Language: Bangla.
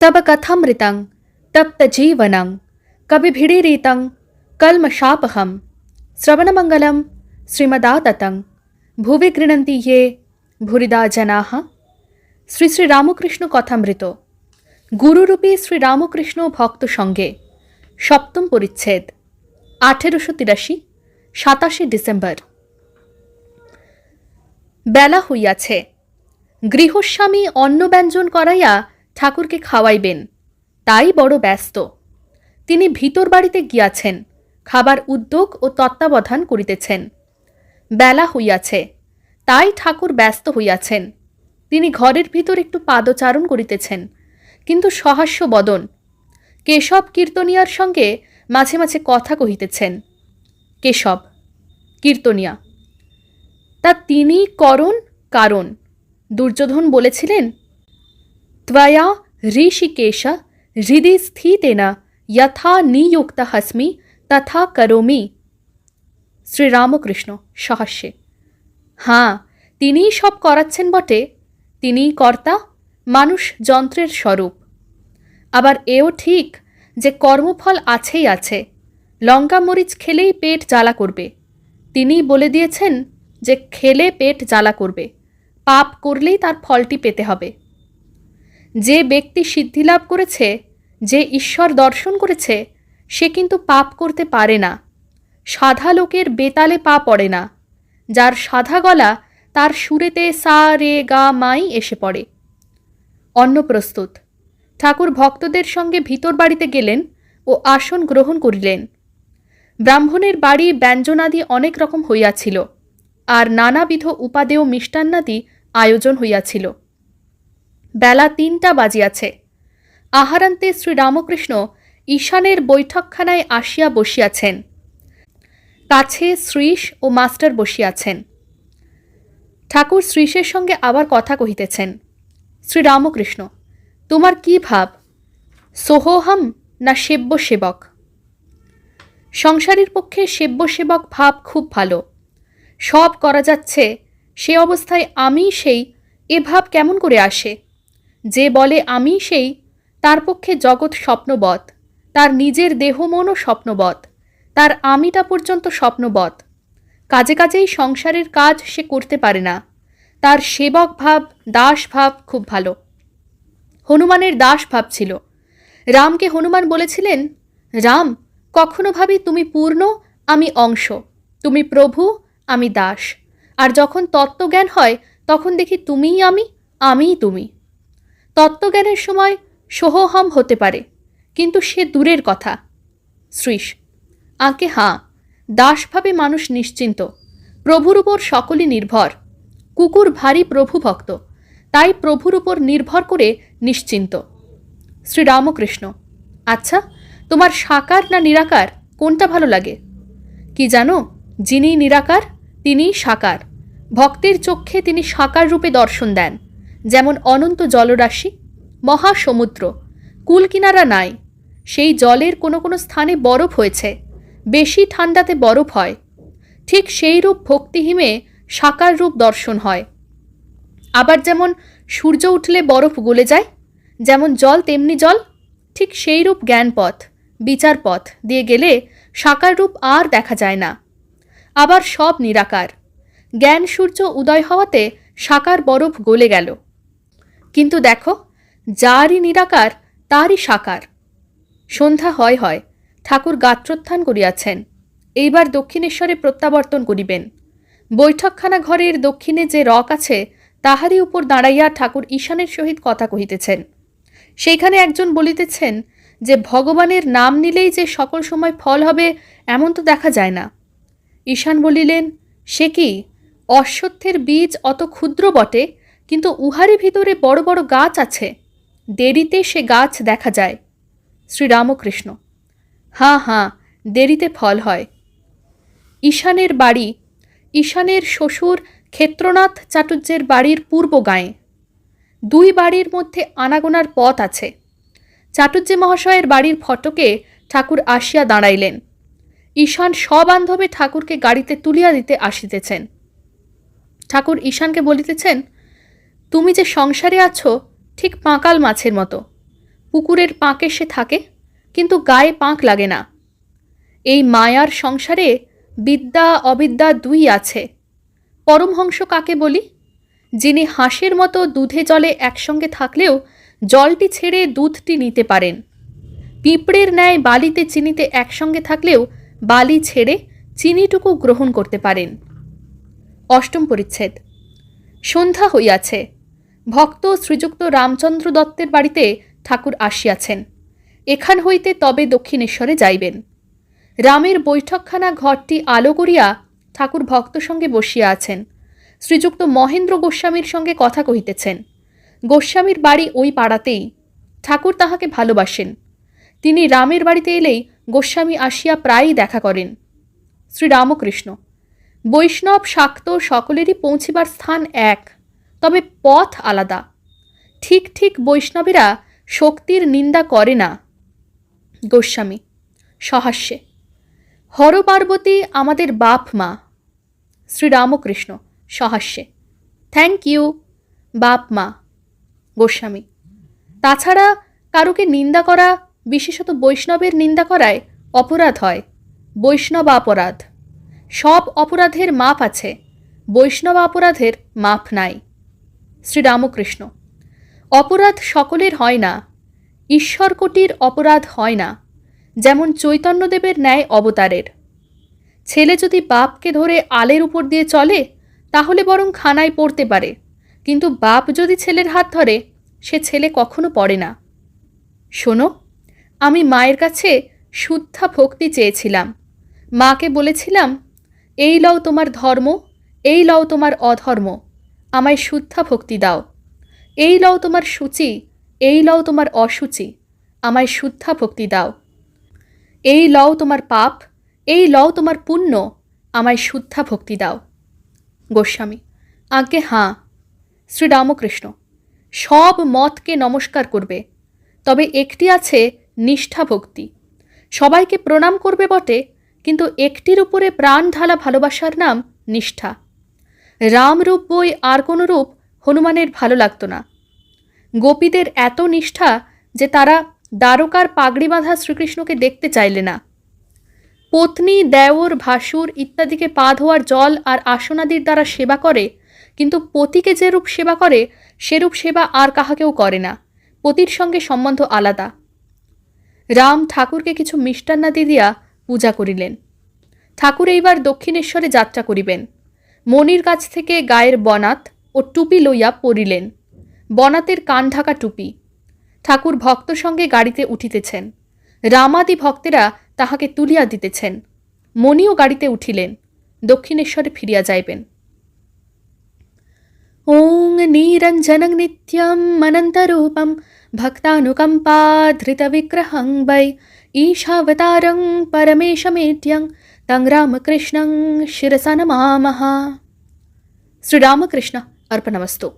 तब कथमृतं तप्तजीवनं कविभिडीरितं कल्मषापहं श्रवणमङ्गलं श्रीमदाततं ভুবি গৃণন্তি ইয়ে ভুরিদা জনাহা শ্রী শ্রী রামকৃষ্ণ কথামৃত গুরুরূপী শ্রী রামকৃষ্ণ ভক্ত সঙ্গে সপ্তম পরিচ্ছেদ আঠেরোশো তিরাশি সাতাশে ডিসেম্বর বেলা হইয়াছে গৃহস্বামী অন্ন ব্যঞ্জন করাইয়া ঠাকুরকে খাওয়াইবেন। তাই বড় ব্যস্ত। তিনি ভিতর বাড়িতে গিয়াছেন, খাবার উদ্যোগ ও তত্ত্বাবধান করিতেছেন। বেলা হইয়াছে, তাই ঠাকুর ব্যস্ত হইয়াছেন। তিনি ঘরের ভিতর একটু পাদচারণ করিতেছেন, কিন্তু সহাস্য বদন। কেশব কীর্তনিয়ার সঙ্গে মাঝে মাঝে কথা কহিতেছেন, কেশব, কীর্তনিয়া, তা তিনি করণ কারণ, দুর্যোধন বলেছিলেন ত্বয়া ঋষিকেশ হৃদি স্থিতেনা যথা নিযুক্ত হস্মি তথা করোমি শ্রীরামকৃষ্ণ সহাস্যে হাঁ তিনিই সব করাচ্ছেন বটে। তিনিই কর্তা, মানুষ যন্ত্রের স্বরূপ। আবার এও ঠিক যে কর্মফল আছেই আছে। লঙ্কা মরিচ খেলেই পেট জ্বালা করবে। তিনিই বলে দিয়েছেন যে খেলে পেট জ্বালা করবে। পাপ করলেই তার ফলটি পেতে হবে। যে ব্যক্তি সিদ্ধিলাভ করেছে, যে ঈশ্বর দর্শন করেছে, সে কিন্তু পাপ করতে পারে না। সাধা লোকের বেতালে পা পড়ে না। যার সাধা গলা, তার সুরেতে সা, রে, গা, মাই এসে পড়ে। অন্ন প্রস্তুত ঠাকুর ভক্তদের সঙ্গে ভিতর বাড়িতে গেলেন ও আসন গ্রহণ করিলেন। ব্রাহ্মণের বাড়ি ব্যঞ্জনাদি অনেক রকম হইয়াছিল। আর নানাবিধ উপাদেয় মিষ্টান্নাদি আয়োজন হইয়াছিল। বেলা তিনটা বাজিয়াছে। আহারান্তে শ্রীরামকৃষ্ণ ঈশানের বৈঠকখানায় আসিয়া বসিয়াছেন। কাছে শ্রীশ ও মাস্টার বসিয়াছেন। ঠাকুর শ্রীশের সঙ্গে আবার কথা কহিতেছেন, শ্রীরামকৃষ্ণ, তোমার কি ভাব? সোহোহম না সেব্য সেবক সংসারের পক্ষে সেব্য সেবক ভাব খুব ভালো। সব করা যাচ্ছে, সে অবস্থায় আমি সেই, এ ভাব কেমন করে আসে? যে বলে আমি সেই, তার পক্ষে জগৎ স্বপ্নবৎ, তার নিজের দেহ মনও স্বপ্নবৎ, তার আমিটা পর্যন্ত স্বপ্নবৎ। কাজে কাজেই সংসারের কাজ সে করতে পারে না। তার সেবক ভাব, দাস ভাব খুব ভালো। হনুমানের দাস ভাব ছিল। রামকে হনুমান বলেছিলেন, রাম, কখনো ভাবি তুমি পূর্ণ, আমি অংশ, তুমি প্রভু, আমি দাস। আর যখন তত্ত্বজ্ঞান হয়, তখন দেখি তুমিই আমি, আমিই তুমি। তত্ত্বজ্ঞানের সময় সোহহম হতে পারে, কিন্তু সে দূরের কথা। শ্রীশ আঁকে হাঁ, দাসভাবে মানুষ নিশ্চিন্ত, প্রভুর উপর সকলই নির্ভর, কুকুর ভারী প্রভু ভক্ত তাই প্রভুর উপর নির্ভর করে নিশ্চিন্ত। শ্রীরামকৃষ্ণ আচ্ছা তোমার সাকার না নিরাকার, কোনটা ভালো লাগে? কি জানো যিনি নিরাকার, তিনিই সাকার, ভক্তের চক্ষে তিনি সাকার রূপে দর্শন দেন। যেমন অনন্ত জলরাশি, মহাসমুদ্র কুল কিনারা নাই। সেই জলের কোনো কোনো স্থানে বরফ হয়েছে, বেশি ঠান্ডাতে বরফ হয়। ঠিক সেই রূপ ভক্তিহীমে সাকার রূপ দর্শন হয়। আবার যেমন সূর্য উঠলে বরফ গলে যায়, যেমন জল তেমনি জল, ঠিক সেই রূপ জ্ঞানপথ বিচার পথ দিয়ে গেলে সাকার রূপ আর দেখা যায় না। আবার সব নিরাকার। জ্ঞান সূর্য উদয় হওয়াতে সাকার বরফ গলে গেল। কিন্তু দেখো, যারই নিরাকার, তারই সাকার। সন্ধ্যা হয় হয়, ঠাকুর গাত্রোত্থান করিয়াছেন। এইবার দক্ষিণেশ্বরে প্রত্যাবর্তন করিবেন। বৈঠকখানা ঘরের দক্ষিণে যে রক আছে, তাহারই উপর দাঁড়াইয়া ঠাকুর ঈশানের সহিত কথা কহিতেছেন। সেইখানে একজন বলিতেছেন যে, ভগবানের নাম নিলেই যে সকল সময় ফল হবে, এমন তো দেখা যায় না। ঈশান বলিলেন, সে কি? অশ্বত্থের বীজ অত ক্ষুদ্র বটে? কিন্তু উহারই ভিতরে বড় বড় গাছ আছে। দেরিতে সে গাছ দেখা যায়। শ্রীরামকৃষ্ণ, হাঁ হাঁ, দেরিতে ফল হয়। ঈশানের বাড়ি, ঈশানের শ্বশুর ক্ষেত্রনাথ চাটুর্যের বাড়ির পূর্ব গায়ে। দুই বাড়ির মধ্যে আনাগোনার পথ আছে। চাটুর্যে মহাশয়ের বাড়ির ফটকে ঠাকুর আসিয়া দাঁড়াইলেন। ঈশান সবান্ধবে ঠাকুরকে গাড়িতে তুলিয়া দিতে আসিতেছেন। ঠাকুর ঈশানকে বলিতেছেন তুমি যে সংসারে আছো, ঠিক পাঁকাল মাছের মতো। পুকুরের পাঁকে সে থাকে, কিন্তু গায়ে পাঁক লাগে না। এই মায়ার সংসারে বিদ্যা অবিদ্যা দুই আছে। পরমহংস কাকে বলি? যিনি হাঁসের মতো দুধে জলে একসঙ্গে থাকলেও জলটি ছেড়ে দুধটি নিতে পারেন। পিঁপড়ের ন্যায় বালিতে চিনিতে একসঙ্গে থাকলেও বালি ছেড়ে চিনিটুকু গ্রহণ করতে পারেন। অষ্টম পরিচ্ছেদ। সন্ধ্যা হইয়াছে ভক্ত শ্রীযুক্ত রামচন্দ্র দত্তের বাড়িতে ঠাকুর আসিয়াছেন। এখান হইতে তবে দক্ষিণেশ্বরে যাইবেন। রামের বৈঠকখানা ঘরটি আলো করিয়া ঠাকুর ভক্ত সঙ্গে বসিয়া আছেন। শ্রীযুক্ত মহেন্দ্র গোস্বামীর সঙ্গে কথা কহিতেছেন। গোস্বামীর বাড়ি ওই পাড়াতেই। ঠাকুর তাহাকে ভালোবাসেন। তিনি রামের বাড়িতে এলেই গোস্বামী আসিয়া প্রায়ই দেখা করেন। শ্রীরামকৃষ্ণ। বৈষ্ণব শাক্ত সকলেরই পৌঁছিবার স্থান এক। তবে পথ আলাদা। ঠিক ঠিক বৈষ্ণবেরা শক্তির নিন্দা করে না। গোস্বামী, সহাস্যে, হরপার্বতী আমাদের বাপ মা। শ্রীরামকৃষ্ণ, সহাস্যে, থ্যাংক ইউ, বাপ মা। গোস্বামী, তাছাড়া কারুকে নিন্দা করা, বিশেষত বৈষ্ণবের নিন্দা করায় অপরাধ হয়। বৈষ্ণব অপরাধ সব অপরাধের মাপ আছে। বৈষ্ণব অপরাধের মাপ নাই। শ্রীরামকৃষ্ণ। অপরাধ সকলের হয় না, ঈশ্বরকোটির অপরাধ হয় না, যেমন চৈতন্যদেবের ন্যায় অবতারের। ছেলে যদি বাপকে ধরে আলের উপর দিয়ে চলে, তাহলে বরং খানায় পড়তে পারে, কিন্তু বাপ যদি ছেলের হাত ধরে, সে ছেলে কখনো পড়ে না। শোনো, আমি মায়ের কাছে শুদ্ধা ভক্তি চেয়েছিলাম। মাকে বলেছিলাম, এই লও তোমার ধর্ম, এই লও তোমার অধর্ম। আমায় শুদ্ধা ভক্তি দাও। এই লও তোমার সূচি, এই লও তোমার অসুচি, আমায় শুদ্ধা ভক্তি দাও। এই লও তোমার পাপ, এই লও তোমার পুণ্য, আমায় শুদ্ধা ভক্তি দাও। গোস্বামী, আজ্ঞে হাঁ, শ্রীরামকৃষ্ণ, সব মতকে নমস্কার করবে, তবে একটি আছে নিষ্ঠা ভক্তি। সবাইকে প্রণাম করবে বটে, কিন্তু একটির উপরে প্রাণ ঢালা ভালোবাসার নাম নিষ্ঠা। রামরূপ বই আর কোনো রূপ হনুমানের ভালো লাগতো না। গোপীদের এত নিষ্ঠা যে তারা দ্বারকার পাগড়ি বাঁধা শ্রীকৃষ্ণকে দেখতে চাইলে না। পত্নী, দেওর, ভাসুর ইত্যাদিকে পা ধোয়ার জল আর আসনাদির দ্বারা সেবা করে, কিন্তু পতিকে যেরূপ সেবা করে সেরূপ সেবা আর কাহাকেও করে না। পতির সঙ্গে সম্বন্ধ আলাদা। রাম ঠাকুরকে কিছু মিষ্টান্নাদি দিয়া পূজা করিলেন। ঠাকুর এইবার দক্ষিণেশ্বরে যাত্রা করিবেন। মনির কাছ থেকে গায়ের বনাত ও টুপি লইয়া পড়িলেন। বনাতের কান ঢাকা টুপি। ঠাকুর ভক্ত সঙ্গে গাড়িতে উঠিতেছেন। রামাদি ভক্তেরা তাহাকে তুলিয়া দিতেছেন। মনিও গাড়িতে উঠিলেন। দক্ষিণেশ্বরে ফিরিয়া যাইবেন। ওং নিরঞ্জনং নিত্যম মানন্তরূপম ভক্তানুকম্পা ধৃত বিক্রহং বৈ ঈশাবতারং পরমেশমেট্যং तं रामकृष्णं शिरसा नमामः श्रीरामकृष्ण अर्पणमस्तु